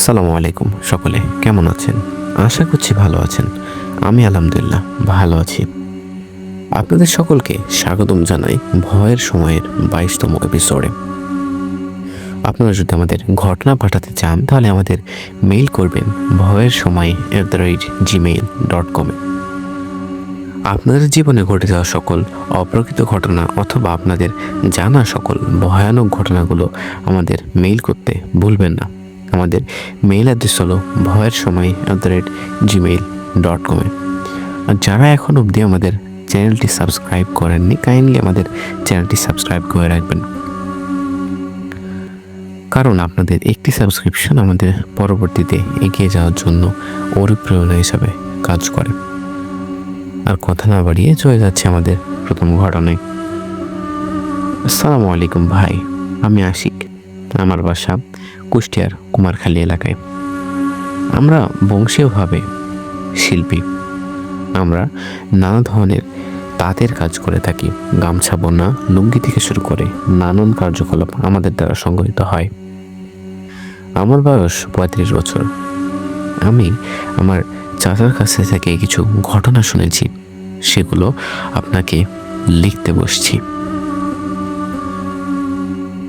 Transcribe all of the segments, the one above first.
আসসালামু আলাইকুম সকলে, কেমন আছেন? আশা করছি ভালো আছেন। আমি আলহামদুলিল্লাহ ভালো আছি। আপনাদের সকলকে স্বাগতম জানাই ভয়ের সময়ের বাইশতম এপিসোডে আপনারা যদি আমাদের ঘটনা পাঠাতে চান, তাহলে আমাদের মেইল করবেন ভয়ের সময় at the rate Gmail dot কমে আপনাদের জীবনে ঘটে যাওয়া সকল অপ্রকৃত ঘটনা অথবা আপনাদের জানা সকল ভয়ানক ঘটনাগুলো আমাদের মেইল করতে ভুলবেন না। আমাদের মেইল অ্যাড্রেস হলো ভয়ের সময় at the rate Gmail dot কমে আর যারা এখন অবধি আমাদের চ্যানেলটি সাবস্ক্রাইব করেননি কাইন্ডলি আমাদের চ্যানেলটি সাবস্ক্রাইব করে রাখবেন। কারণ আপনাদের একটি সাবস্ক্রিপশন আমাদের পরবর্তীতে এগিয়ে যাওয়ার জন্য অনুপ্রেরণা হিসাবে কাজ করে। আর কথা না বাড়িয়ে চলে যাচ্ছে আমাদের প্রথম ঘটনায়। আসসালামু আলাইকুম ভাই, আমি আশিক, আমার বাসা কুষ্টিয়ার কুমারখালী এলাকায়। আমরা বংশীয়ভাবে শিল্পী। আমরা নানা ধরনের তাঁতের কাজ করে থাকি। গামছা বোনা লুঙ্গি থেকে শুরু করে নানান কার্যকলাপ আমাদের দ্বারা সংগঠিত হয়। আমার বয়স পঁয়ত্রিশ বছর। আমি আমার চাচার কাছে থেকে কিছু ঘটনা শুনেছি। সেগুলো আপনাকে লিখতে বসছি।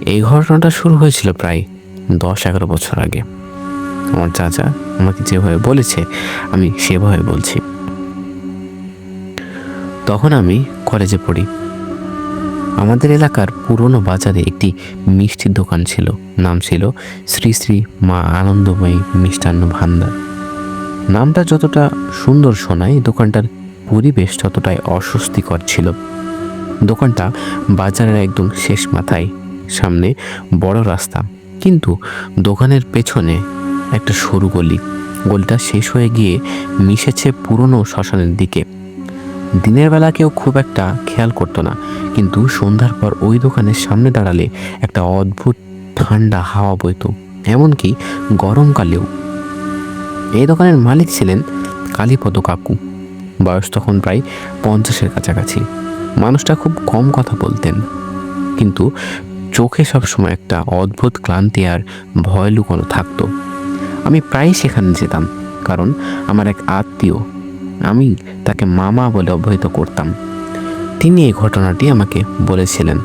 এই ঘটনাটা শুরু হয়েছিল প্রায় দশ, এগারো বছর আগে। আমার চাচা আমাকে যেভাবে বলেছে, আমি সেভাবে বলছি। তখন আমি কলেজে পড়ি। আমাদের এলাকার পুরনো বাজারে একটি মিষ্টির দোকান ছিল। নাম ছিল শ্রী শ্রী মা আনন্দময়ী মিষ্টান্ন ভান্ডার। নামটা যতটা সুন্দর শোনায়, দোকানটার পরিবেশ ততটাই অস্বস্তিকর ছিল। দোকানটা বাজারের একদম শেষ মাথায়, সামনে বড় রাস্তা। কিন্তু দোকানের পেছনে একটা সরু গলি। গলিটা শেষ হয়ে গিয়ে মিশেছে পুরনো শ্মশানের দিকে। দিনের বেলা কেউ খুব একটা খেয়াল করতো না, কিন্তু সন্ধ্যার পর ওই দোকানের সামনে দাঁড়ালে একটা অদ্ভুত ঠান্ডা হাওয়া বইতো, এমনকি গরমকালেও। এই দোকানের মালিক ছিলেন কালীপদ কাকু। বয়স তখন প্রায় পঞ্চাশের কাছাকাছি। মানুষটা খুব কম কথা বলতেন, কিন্তু চোখে সবসময় একটা অদ্ভুত ক্লান্তি আর ভয় লুকোনো থাকতো। আমি প্রায়ই সেখানে যেতাম, কারণ আমার এক আত্মীয়, আমি তাকে মামা বলে অবহিত করতাম। তিনি এই ঘটনাটি আমাকে বলেছিলেন।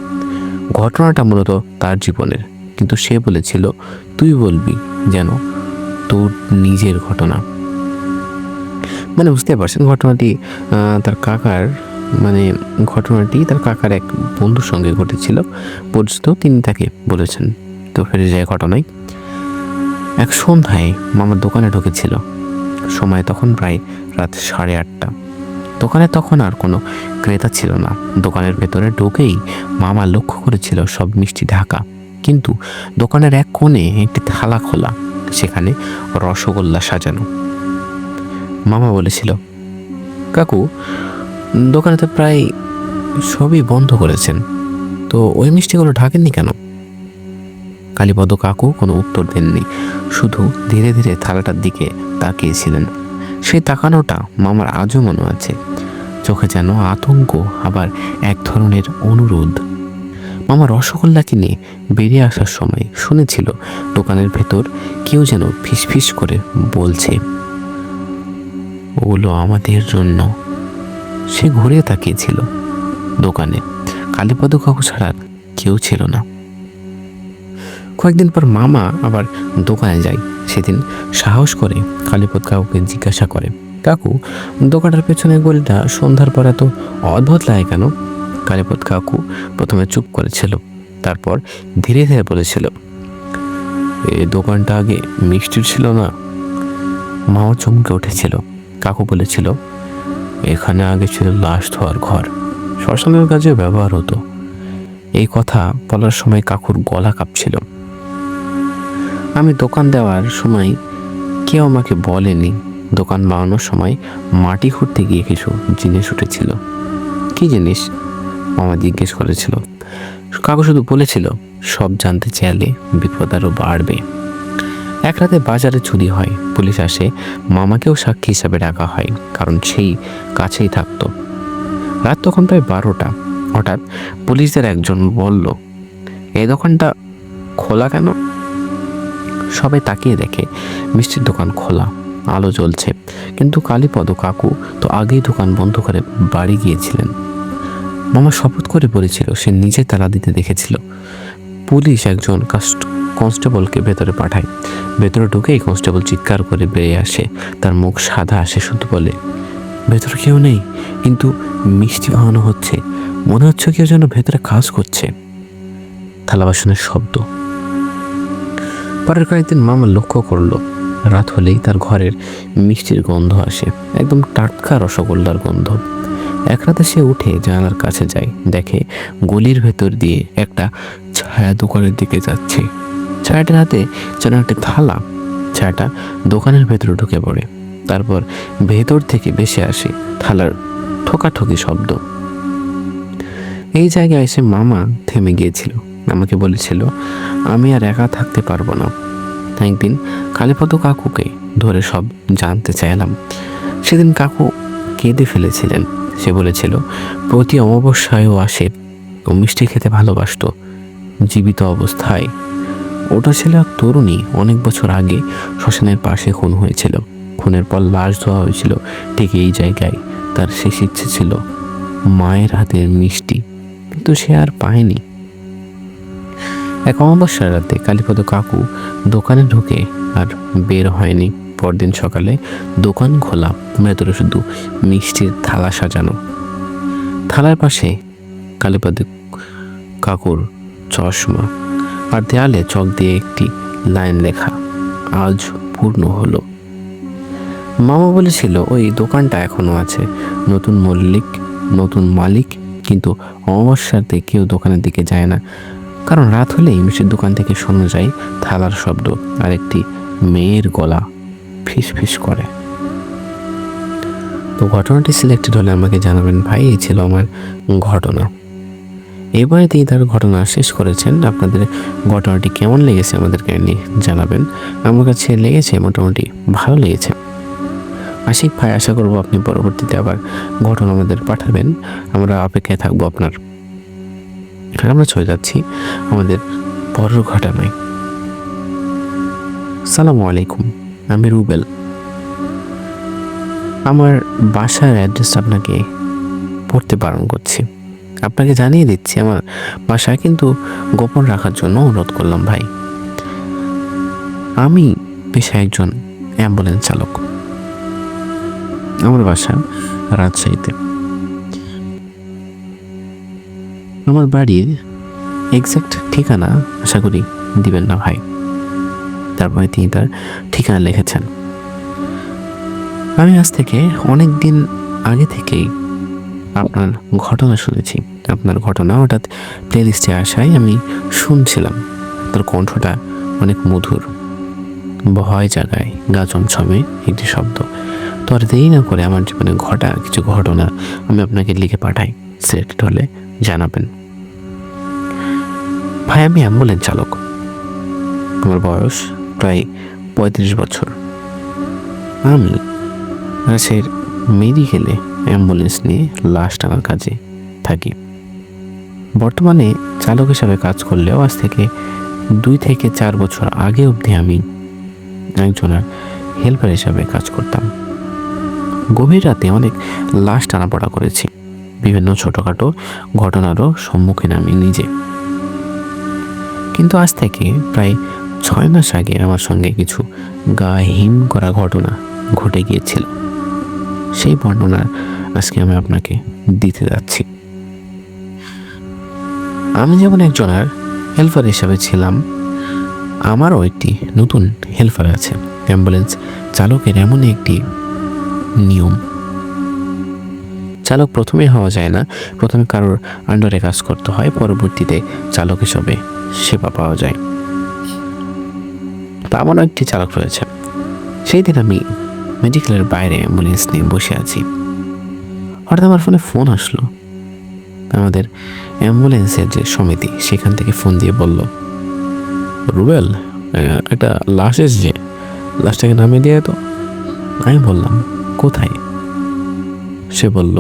ঘটনাটা মূলত তার জীবনের, কিন্তু সে বলেছিল, তুই বলবি যেন তোর নিজের ঘটনা। মানে বুঝতে পারছেন ঘটনাটি তার কাকার মানে ঘটনাটি তার কাকার এক বন্ধুর সঙ্গে ঘটেছিল। পরিচিত তিনি তাকে বলেছেন তো ফিরে যায় ঘটনায় এক সন্ধ্যায় মামার দোকানে ঢুকেছিল। সময় তখন প্রায় রাত সাড়ে আটটা। দোকানে তখন আর কোনো ক্রেতা ছিল না। দোকানের ভেতরে ঢুকেই মামা লক্ষ্য করেছিল সব মিষ্টি ঢাকা। কিন্তু দোকানের এক কোণে একটি থালা খোলা, সেখানে রসগোল্লা সাজানো। মামা বলেছিল, কাকু দোকানে তো প্রায় সবই বন্ধ করেছেন। তো ওই মিষ্টিগুলো ঢাকেননি কেন? কালীপদ কাকু কোনো উত্তর দেননি। শুধু ধীরে ধীরে থালাটার দিকে তাকিয়েছিলেন। সেই তাকানোটা মামার আজও মনে আছে। চোখে যেন আতঙ্ক, আবার এক ধরনের অনুরোধ। মামা রসগোল্লা কিনে বেরিয়ে আসার সময় শুনেছিল দোকানের ভেতর কেউ যেন ফিসফিস করে বলছে, ওগুলো আমাদের জন্য। সে ঘুরে তাকিয়েছিল দোকানে। কালীপদ কাকু ছাড়া কেউ ছিল না। কয়েকদিন পর মামা আবার দোকানে যায়। সেদিন সাহস করে কালীপদ কাকুকে জিজ্ঞাসা করে, কাকু, দোকানটার পেছনে গলিটা সন্ধ্যার পর এত অদ্ভুত লাগে কেন? কালীপদ কাকু প্রথমে চুপ করেছিল, তারপর ধীরে ধীরে বলেছিল এই দোকানটা আগে মিষ্টির ছিল না। মাও চমকে উঠেছিল। কাকু বলেছিল এখানে আগে ছিল লাশ ধোয়ার ঘর। শ্মশানের কাজে ব্যবহার হতো। এই কথা বলার সময় কাকুর গলা কাঁপছিল। আমি দোকান দেওয়ার সময় কেউ আমাকে বলেনি। দোকান বানানোর সময় মাটি খুঁড়তে গিয়ে কিছু জিনিস উঠেছিল। কি জিনিস? মামা জিজ্ঞেস করেছিল। কাকু শুধু বলেছিল, সব জানতে চাইলে বিপদ আরও বাড়বে। এক রাতে বাজারে চুরি হয়। পুলিশ আসে, মামাকেও সাক্ষী হিসাবে ডাকা হয়, কারণ সেই কাছেই থাকতো। রাত তখন প্রায় বারোটা। হঠাৎ পুলিশদের একজন বলল এই দোকানটা খোলা কেন? সবাই তাকিয়ে দেখে, মিষ্টির দোকান খোলা, আলো জ্বলছে, কিন্তু কালীপদ কাকু তো আগেই দোকান বন্ধ করে বাড়ি গিয়েছিলেন। মামা শপথ করে বলেছিল, সে নিজে তালা দিতে দেখেছিল। পুলিশ একজন কাস্ট কনস্টেবলকে ভেতরে পাঠায়। ভেতরে ঢুকেই কনস্টেবল চিৎকার করে বেরিয়ে আসে। তার মুখ সাদা আসে শুধু বলে, ভেতরে কেউ নেই, কিন্তু মিষ্টি খাওয়ানো হচ্ছে। মনে হচ্ছে কেউ যেন ভেতরে কাজ করছে। থালা বাসনের শব্দ। পরের কয়েকদিন মামা লক্ষ্য করল, রাত হলেই তার ঘরের মিষ্টির গন্ধ আসে, একদম টাটকা রসগোল্লার গন্ধ। এক রাতে সে উঠে জানালার কাছে যায়, দেখে গলির ভেতর দিয়ে একটা ছায়া দোকানের দিকে যাচ্ছে। ছায়াটার হাতে যেন একটা থালা। ছায়াটা দোকানের ভেতরে ঢুকে পড়ে। তারপর ভেতর থেকে বেশি আসে থালার ঠোকাঠকি শব্দ। এই জায়গায় এসে মামা থেমে গিয়েছিল। আমাকে বলেছিল, আমি আর একা থাকতে পারব না। একদিন কালীপদ কাকুকে ধরে সব জানতে চাইলাম। সেদিন কাকু কেঁদে ফেলেছিলেন। সে বলেছিল, প্রতি অমাবস্যায়ও আসে। ও মিষ্টি খেতে ভালোবাসতো। জীবিত অবস্থায় ওটা ছিল এক তরুণী অনেক বছর আগে শ্মশানের পাশে খুন হয়েছিল। খুনের পর লাশ ধোয়া হয়েছিল ঠিক এই জায়গায়। তার শেষ ইচ্ছে ছিল মায়ের হাতের মিষ্টি, কিন্তু সে আর পায়নি। এক অমাবস্যার রাতে কালীপদ কাকু দোকানে ঢুকে আর বের হয়নি। পরদিন সকালে দোকান খোলা, ভেতরে শুধু মিষ্টির থালা সাজানো। থালার পাশে কালীপদ কাকুর চশমা আর দেয়ালে চক দিয়ে একটি লাইন লেখা আজ পূর্ণ হলো। মামা বলেছিল, ওই দোকানটা এখনও আছে। নতুন মল্লিক, নতুন মালিক, কিন্তু অমাবস্যাতে কেউ দোকানের দিকে যায় না। কারণ রাত হলেই মিষ্টির দোকান থেকে শোনা যায় থালার শব্দ আর একটি মেয়ের গলা ফিস ফিস করে। তো ঘটনাটি সিলেক্টেড হলে আমাকে জানাবেন, ভাই, এই ছিল আমার ঘটনা। এবারে তিনি তার ঘটনা শেষ করেছেন। আপনাদের ঘটনাটি কেমন লেগেছে আমাদেরকে নিয়ে জানাবেন। আমার কাছে লেগেছে, মোটামুটি ভালো লেগেছে। আশিক ভাই, আশা করব আপনি পরবর্তীতে আবার ঘটনা আমাদের পাঠাবেন। আমরা অপেক্ষায় থাকব আপনার। আমরা চলে যাচ্ছি আমাদের পরের ঘটনায়। সালামু আলাইকুম, আমি রুবেল। আমার বাসার অ্যাড্রেস আপনাকে পড়তে বারণ করছি। আপনাকে জানিয়ে দিচ্ছি আমার বাসায় কিন্তু গোপন রাখার জন্য অনুরোধ করলাম ভাই। আমি পেশায় একজন অ্যাম্বুলেন্স চালক। আমার বাসা রাজশাহীতে। আমার বাড়ির এক্স্যাক্ট ঠিকানা আশা করি দিবেন না ভাই। তারপরে তিনি তার ঠিকানা লিখেছেন। আমি আজ থেকে অনেক দিন আগে থেকেই আপনার ঘটনা শুনেছি। আপনার ঘটনা হঠাৎ প্লেলিস্টে আসায় আমি শুনছিলাম। তার কণ্ঠটা অনেক মধুর। ভয় জাগায়, গা চমছমে একটি শব্দ। তো আর দেরি না করে আমার জীবনে ঘটা কিছু ঘটনা আমি আপনাকে লিখে পাঠাই। সিলেক্টেড হলে জানাবেন। ভাই, আমি অ্যাম্বুলেন্স চালক। আমার বয়স প্রায় পঁয়ত্রিশ বছর। আমি রাজশাহীর মেডিকেলে অ্যাম্বুলেন্স নিয়ে লাশ টানার কাজে থাকি। বর্তমানে চালক হিসাবে কাজ করলেও আজ থেকে দুই থেকে চার বছর আগে অবধি আমি একজনের হেল্পার হিসাবে কাজ করতাম। গভীর রাতে অনেক লাশ টানাপড়া করেছি। বিভিন্ন ছোটোখাটো ঘটনারও সম্মুখীন আমি নিজে। কিন্তু আজ থেকে প্রায় ছয় মাস আগে আমার সঙ্গে কিছু গা হিম করা ঘটনা ঘটে গিয়েছিল। সেই বর্ণনা আজকে আমি আপনাকে দিতে যাচ্ছি। আমি যেমন একজনের হেল্পার হিসাবে ছিলাম, আমারও একটি নতুন হেল্পার আছে। অ্যাম্বুলেন্স চালকের এমন একটি নিয়ম। চালক প্রথমে হওয়া যায় না, প্রথমে কারোর আন্ডারে কাজ করতে হয়, পরবর্তীতে চালক হিসাবে সেবা পাওয়া যায়। তা আমারও একটি চালক রয়েছে। সেই দিন আমি মেডিকেলের বাইরে অ্যাম্বুলেন্স নিয়ে বসে আছি। হঠাৎ আমার ফোনে ফোন আসলো। আমাদের অ্যাম্বুলেন্সের যে সমিতি, সেখান থেকে ফোন দিয়ে বলল, রুবেল একটা লাশ এসছে। লাশটাকে নামিয়ে দিয়ে তো। আমি বললাম, কোথায়? সে বলল,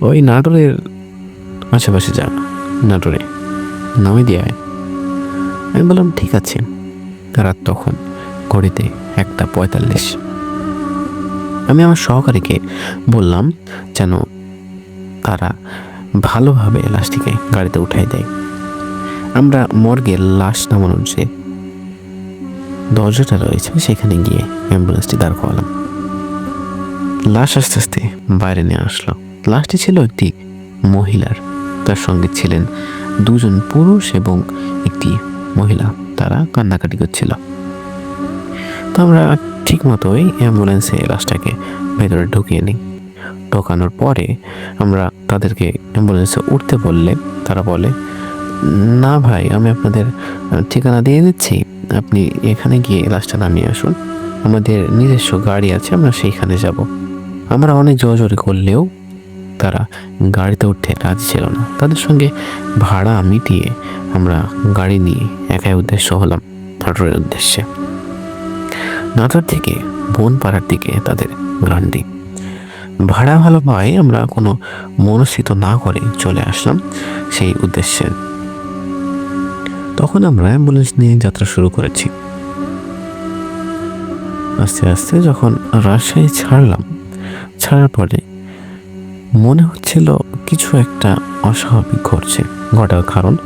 ওই নাটোরের আশেপাশে যা, নাটোরে। নামিয়ে দিয়ে আয়। আমি বললাম, ঠিক আছে। রাত তখন ঘড়িতে একটা পঁয়তাল্লিশ আমি আমার সহকারীকে বললাম যেন তারা ভালোভাবে লাশটিকে গাড়িতে উঠাই দেয়। আমরা মর্গে লাশ নামানোর যে দরজাটা রয়েছে, সেখানে গিয়ে অ্যাম্বুলেন্সটি দাঁড় করালাম। লাশ আস্তে আস্তে বাইরে নিয়ে আসলো। লাশটি ছিল একটি মহিলার। তার সঙ্গে ছিলেন দুজন পুরুষ এবং একটি মহিলা। তারা কান্নাকাটি করছিল। তো আমরা ঠিক মতোই অ্যাম্বুলেন্সে লাশটাকে ভেতরে ঢুকিয়ে নিই। ঢোকানোর পরে আমরা তাদেরকে অ্যাম্বুলেন্সে উঠতে বললে তারা বলে, না ভাই, আমি আপনাদের ঠিকানা দিয়ে দিচ্ছি। আপনি এখানে গিয়ে লাশটা নামিয়ে আসুন। আমাদের নিজস্ব গাড়ি আছে, আমরা সেইখানে যাব। আমরা অনেক জোরে করলেও তারা গাড়িতে উঠতে রাজি ছিল না। তাদের সঙ্গে ভাড়া মিটিয়ে আমরা গাড়ি নিয়ে একাই উদ্দেশ্য হলাম নাটোরের উদ্দেশ্যে। নাটোর থেকে বনপাড়ার দিকে তাদের গ্রান্ডি। ভাড়া ভালো পাই আমরা কোনো মনস্থিত না করে চলে আসলাম সেই উদ্দেশ্যে। তখন আমরা অ্যাম্বুলেন্স নিয়ে যাত্রা শুরু করেছি। আস্তে আস্তে যখন রাজশাহী ছাড়লাম, ছাড়ার পরে মনে হচ্ছিল কিছু একটা অস্বাভাবিক ঘটছে। ঘটার কারণ,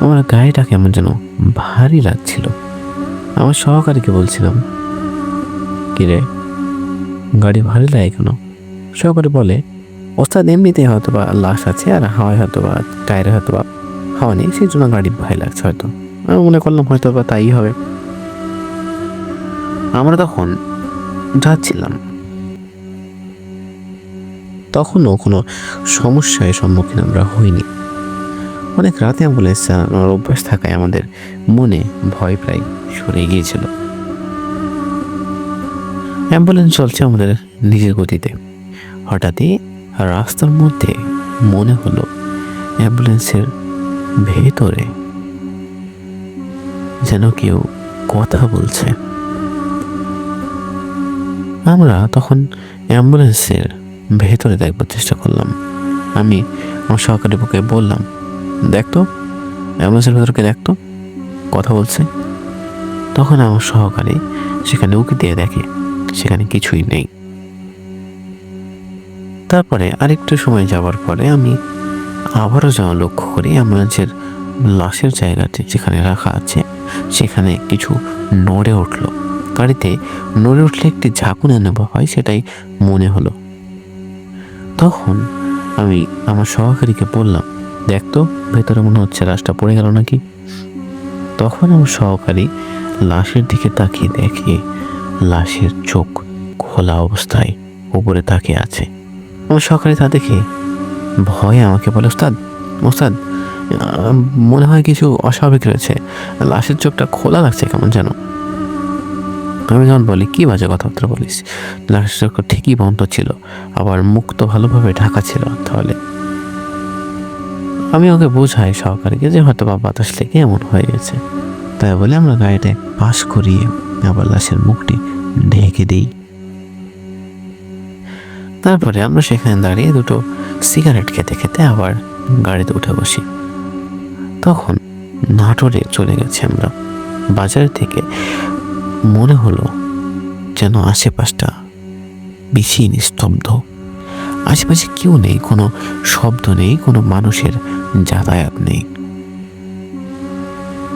আমার গায়েটা কেমন যেন ভারী লাগছিল। আমার সহকারীকে বলছিলাম? কিরে গাড়ি ভারী লাগে কেন? সহকারী বলে, ওস্তাদ এমনিতেই হয়তো বা লাশ আছে আর হাওয়ায় হয়তো বা টায়ারে হয়তো বা হাওয়া নেই, সেই জন্য গাড়ি ভারী লাগছে হয়তো। আমি মনে করলাম হয়তো বা তাই হবে। আমরা তখন যাচ্ছিলাম। তখনও কোনো সমস্যায় সম্মুখীন আমরা হইনি। অনেক রাতে অ্যাম্বুলেন্স চালানোর অভ্যাস থাকায় আমাদের মনে ভয় প্রায় সরে গিয়েছিল। অ্যাম্বুলেন্স চলছে আমাদের নিজের গতিতে। হঠাৎই রাস্তার মধ্যে মনে হলো অ্যাম্বুলেন্সের ভেতরে যেন কেউ কথা বলছে। আমরা তখন অ্যাম্বুলেন্সের ভেতরে দেখবার চেষ্টা করলাম। আমি আমার সহকারী বুকে বললাম দেখতো অ্যাম্বুলেন্সের ভেতরকে দেখতো কথা বলছে। তখন আমার সহকারী সেখানে উকি দিয়ে দেখে, সেখানে কিছুই নেই। তারপরে আরেকটু সময় যাওয়ার পরে আমি আবারও যাওয়া লক্ষ্য করি, অ্যাম্বুলেন্সের লাশের জায়গাটি যেখানে রাখা আছে, সেখানে কিছু নড়ে উঠল। গাড়িতে নড়ে উঠলে একটি ঝাঁকুন নেওয়া হয়, সেটাই মনে হলো। তখন আমি আমার সহকারীকে বললাম দেখ তো, ভেতরে মনে হচ্ছে লাশটা পড়ে গেল নাকি? তখন আমার সহকারী লাশের দিকে তাকিয়ে দেখে লাশের চোখ খোলা অবস্থায় উপরে তাকিয়ে আছে। আমার সহকারী তা দেখে ভয়ে আমাকে বলে, ওস্তাদ ওস্তাদ মনে হয় কিছু অস্বাভাবিক রয়েছে। লাশের চোখটা খোলা লাগছে কেমন যেন? আমি যখন বলি, কি বাজে কথাবার্তা বলিস? লাশের চোখ ঠিকই বন্ধ ছিল, আবার মুখ তো ভালোভাবে ঢাকা ছিল তাহলে। আমি ওকে বোঝাই সহকারীকে যে হয়তো বা বাতাস লেগে এমন হয়ে গেছে। তাই বলে আমরা গাড়িটা পাশ করিয়ে আবার লাশের মুখটি ঢেকে দিই। তারপরে আমরা সেখানে দাঁড়িয়ে দুটো সিগারেট খেতে খেতে আবার গাড়িতে উঠে বসি। তখন নাটোরে চলে গেছি আমরা। বাজার থেকে মনে হলো যেন আশেপাশটা বেশি নিস্তব্ধ। আশেপাশে কেউ নেই, কোনো শব্দ নেই, কোনো মানুষের যাতায়াত নেই।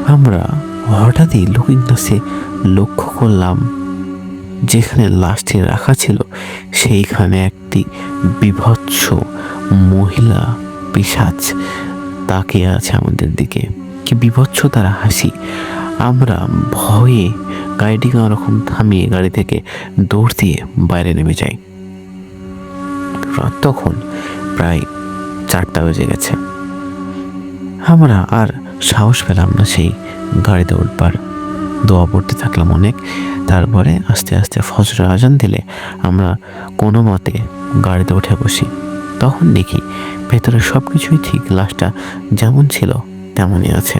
আমরা হঠাৎই লুকিং গ্লাসে লক্ষ্য করলাম, যেখানে লাশটি রাখা ছিল, সেইখানে একটি বিভৎস মহিলা পিসাচ তাকিয়ে আছে আমাদের দিকে। কি বিভৎস তারা হাসি। আমরা ভয়ে গাড়িটিকে ওরকম থামিয়ে গাড়ি থেকে দৌড় দিয়ে বাইরে নেমে যাই। রাত তখন প্রায় চারটা বেজে গেছে। আমরা আর সাহস পেলাম না সেই গাড়িতে উঠবার। দোয়া পড়তে থাকলাম অনেক। তারপরে আস্তে আস্তে ফজরের আজান দিলে আমরা কোনো মতে গাড়িতে উঠে বসি। তখন দেখি ভেতরে সব কিছুই ঠিক, লাশটা যেমন ছিল তেমনই আছে।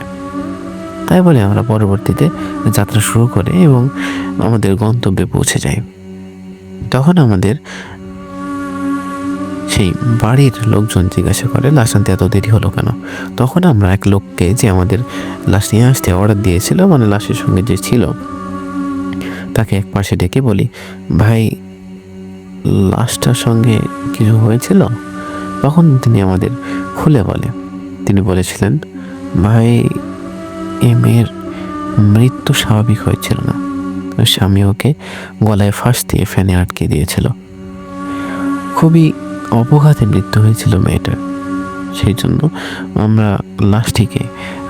তাই বলে আমরা পরবর্তীতে যাত্রা শুরু করে এবং আমাদের গন্তব্যে পৌঁছে যাই। তখন আমাদের সেই বাড়ির লোকজন জিজ্ঞাসা করে, লাশ আনতে এত দেরি হলো কেন? তখন আমরা এক লোককে যে আমাদের লাশ নিয়ে আসতে অর্ডার দিয়েছিল মানে লাশের সঙ্গে যে ছিল, তাকে এক পাশে ডেকে বলি, ভাই, লাশটার সঙ্গে কিছু হয়েছিল? তখন তিনি আমাদের খুলে বলে, তিনি বলেছিলেন, ভাই, এ মেয়ের মৃত্যু স্বাভাবিক হয়েছিল না। স্বামী ওকে গলায় ফাঁস দিয়ে ফ্যানে আটকে দিয়েছিল। খুবই অপঘাতে মৃত্যু হয়েছিল মেয়েটার। সেই জন্য আমরা লাশটিকে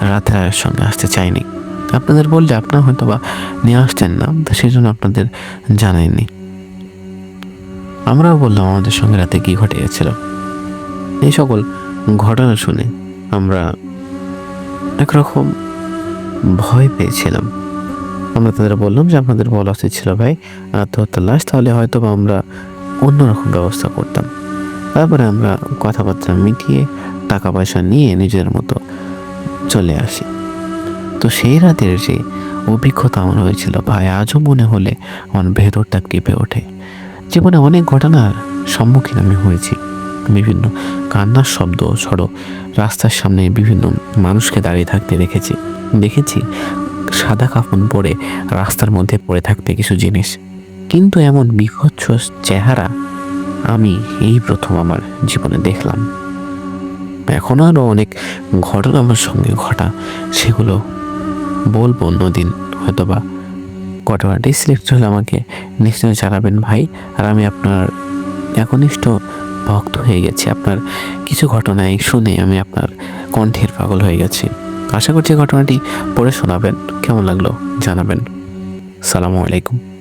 রাতের সঙ্গে আসতে চাইনি। আপনাদের বললে আপনারা হয়তো বা নিয়ে আসতেন না সেই জন্য আপনাদের জানাইনি। আমরাও বললাম আমাদের সঙ্গে রাতে কী ঘটে গেছিল এই সকল ঘটনা শুনে আমরা একরকম ভয় পেয়েছিলাম। আমরা তাদের বললাম যে আপনাদের বলা উচিত ছিল, ভাই, আত্মহত্যার লাশ, তাহলে হয়তো বা আমরা অন্যরকম ব্যবস্থা করতাম। তারপরে আমরা কথাবার্তা মিটিয়ে টাকা পয়সা নিয়ে নিজের মতো চলে আসি। তো সেই রাতের যে অভিজ্ঞতা আমার হয়েছিল, ভাই, আজও মনে হলে আমার ভেতরটা কেঁপে ওঠে। জীবনে অনেক ঘটনার সম্মুখীন আমি হয়েছি। বিভিন্ন কান্নার শব্দ ছড়ো রাস্তার সামনে বিভিন্ন মানুষকে দাঁড়িয়ে থাকতে দেখেছি। দেখেছি সাদা কাফন পরে রাস্তার মধ্যে পড়ে থাকতে কিছু জিনিস। কিন্তু এমন বিভৎস চেহারা আমি এই প্রথম আমার জীবনে দেখলাম। এখন আরও অনেক ঘটনা আমার সঙ্গে ঘটা, সেগুলো বলব অন্যদিন। হয়তোবা ঘটনাটি সিলেক্ট হলে আমাকে নিশ্চয় জানাবেন ভাই, আর আমি আপনার একনিষ্ঠ ভক্ত হয়ে গেছি। আপনার কিছু ঘটনায় শুনে আমি আপনার কণ্ঠের পাগল হয়ে গেছি। আশা করছি ঘটনাটি পড়ে শোনাবেন, কেমন লাগল জানাবেন। সালামু আলাইকুম।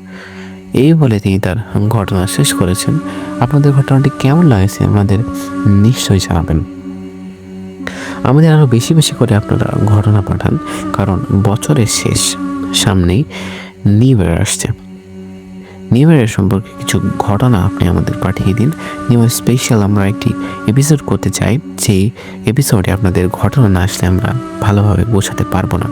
এই বলে তিনি তার ঘটনা শেষ করেছেন। আপনাদের ঘটনাটি কেমন লাগেছে আমাদের নিশ্চয়ই জানাবেন। আমাদের আরও বেশি বেশি করে আপনারা ঘটনা পাঠান, কারণ বছরের শেষ সামনেই নিউ ইয়ার আসছে। নিউ ইয়ারের সম্পর্কে কিছু ঘটনা আপনি আমাদের পাঠিয়ে দিন। নিউ ইয়ার স্পেশাল আমরা একটি এপিসোড করতে চাই যে এপিসোডে আপনাদের ঘটনা না আসলে আমরা ভালোভাবে বোঝাতে পারব না।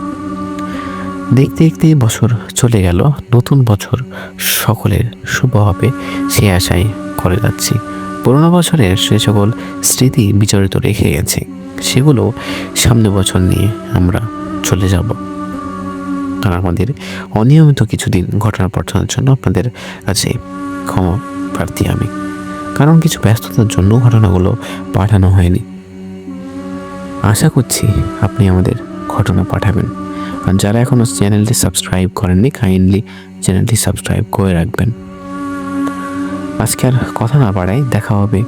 দেখতে দেখতে বছর চলে গেল, নতুন বছর সকলের শুভ হবে সে আশায় করে যাচ্ছি। পুরোনো বছরের সে সকল স্মৃতি বিচরিত রেখে গেছে, সেগুলো সামনে বছর নিয়ে আমরা চলে যাব। আর আমাদের অনিয়মিত কিছুদিন ঘটনা পাঠানোর জন্য আপনাদের কাছে ক্ষমা প্রার্থী আমি। কারণ কিছু ব্যস্ততার জন্য ঘটনাগুলো পাঠানো হয়নি। আশা করছি আপনি আমাদের ঘটনা পাঠাবেন। আর যারা এখনও চ্যানেলটি সাবস্ক্রাইব করেননি কাইন্ডলি চ্যানেলটি সাবস্ক্রাইব করে রাখবেন। আজকে আর কথা না বাড়াই, দেখা হবে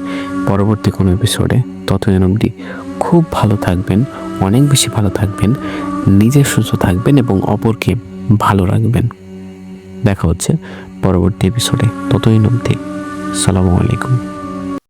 পরবর্তী কোনো এপিসোডে ততদিন অবধি খুব ভালো থাকবেন, অনেক বেশি ভালো থাকবেন, নিজে সুস্থ থাকবেন এবং অপরকে ভালো রাখবেন। দেখা হচ্ছে পরবর্তী এপিসোডে ততদিন অবধি, সালামু আলাইকুম।